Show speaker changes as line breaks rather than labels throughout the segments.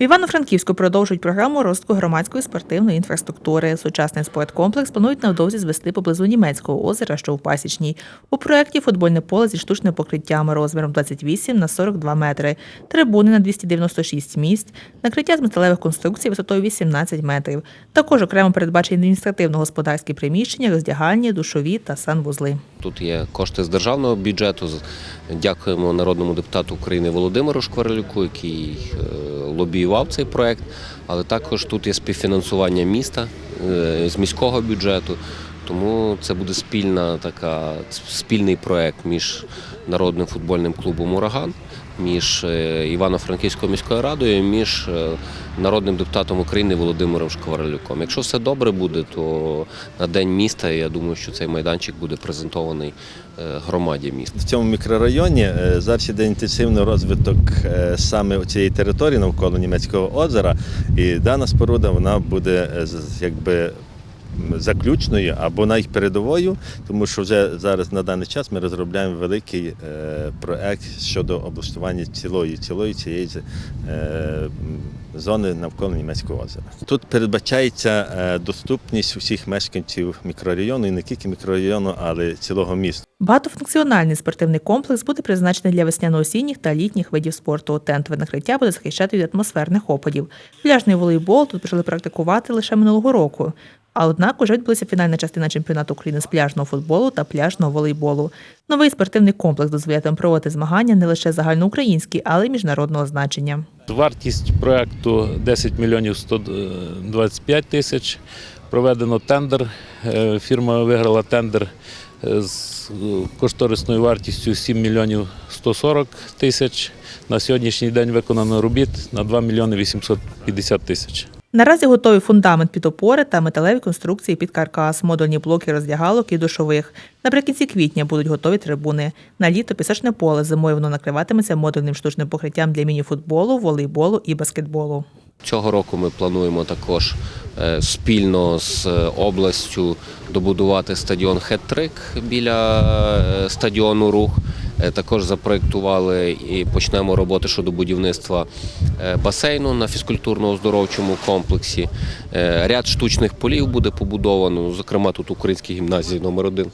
Івано-Франківську продовжують програму розвитку громадської спортивної інфраструктури. Сучасний спорткомплекс планують невдовзі звести поблизу німецького озера, що у Пасічній. У проєкті футбольне поле зі штучними покриттями розміром 28 на 42 метри, трибуни на 296 місць, накриття з металевих конструкцій висотою 18 метрів. Також окремо передбачені адміністративно-господарські приміщення, роздягальні, душові та санвузли.
Тут є кошти з державного бюджету. Дякуємо народному депутату України Володимиру Шкварилюку, який е, лобіював цей проект. Але також тут є співфінансування міста е, з міського бюджету. Тому це буде спільна така спільний проект між народним футбольним клубом Ураган, між е, Івано-Франківською міською радою, між е, народним депутатом України Володимиром Шкварилюком. Якщо все добре буде, то на день міста я думаю, що цей майданчик буде презентований е, громаді міста.
В цьому мікрорайоні зараз іде інтенсивний розвиток саме цієї території навколо німецького озера. І дана споруда вона буде якби заключною або навіть передовою, тому що вже зараз на даний час ми розробляємо великий е, проект щодо облаштування цілої цілої цієї е, зони навколо німецького озера. Тут передбачається е, доступність усіх мешканців мікрорайону і не тільки мікрорайону, але цілого міста.
Багатофункціональний спортивний комплекс буде призначений для весняно-осінніх та літніх видів спорту. Тентове накриття буде захищати від атмосферних опадів. Пляжний волейбол тут почали практикувати лише минулого року. А однак уже відбулася фінальна частина чемпіонату України з пляжного футболу та пляжного волейболу. Новий спортивний комплекс дозволятиме проводити змагання не лише загальноукраїнські, але й міжнародного значення.
Вартість проекту 10 мільйонів 125 тисяч. Проведено тендер. Е, Фірма виграла тендер е, з е, кошторисною вартістю 7 мільйонів 140 тисяч. На сьогоднішній день виконано робіт на 2 мільйони 850 тисяч.
Наразі готові фундамент під опори та металеві конструкції під каркас, модульні блоки роздягалок і душових. Наприкінці квітня будуть готові трибуни. На літо пісочне поле зимою воно накриватиметься модульним штучним покриттям для мініфутболу, волейболу і баскетболу.
Цього року ми плануємо також е, спільно з е, областю добудувати стадіон Хет-Трик біля е, стадіону Рух. Е, Також запроєктували і почнемо роботи щодо будівництва е, басейну на фізкультурно-оздоровчому комплексі. Е, Ряд штучних полів буде побудовано. Зокрема, тут українській гімназії номер 1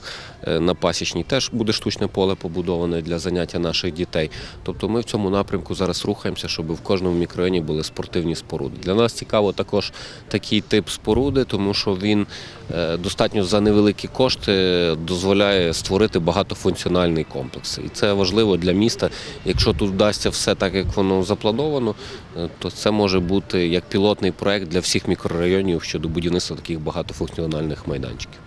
на Пасічній теж буде штучне поле побудоване для заняття наших дітей. Тобто ми в цьому напрямку зараз рухаємося, щоб в кожному мікрорайоні були спортивні споруди. Для нас цікаво також такий тип споруди, тому що він е, достатньо за невеликі кошти дозволяє створити багатофункціональний комплекс. І це важливо для міста. Якщо тут вдасться все так, як воно заплановано, е, то це може бути як пілотний проект для всіх мікрорайонів щодо будівництва таких багатофункціональних майданчиків.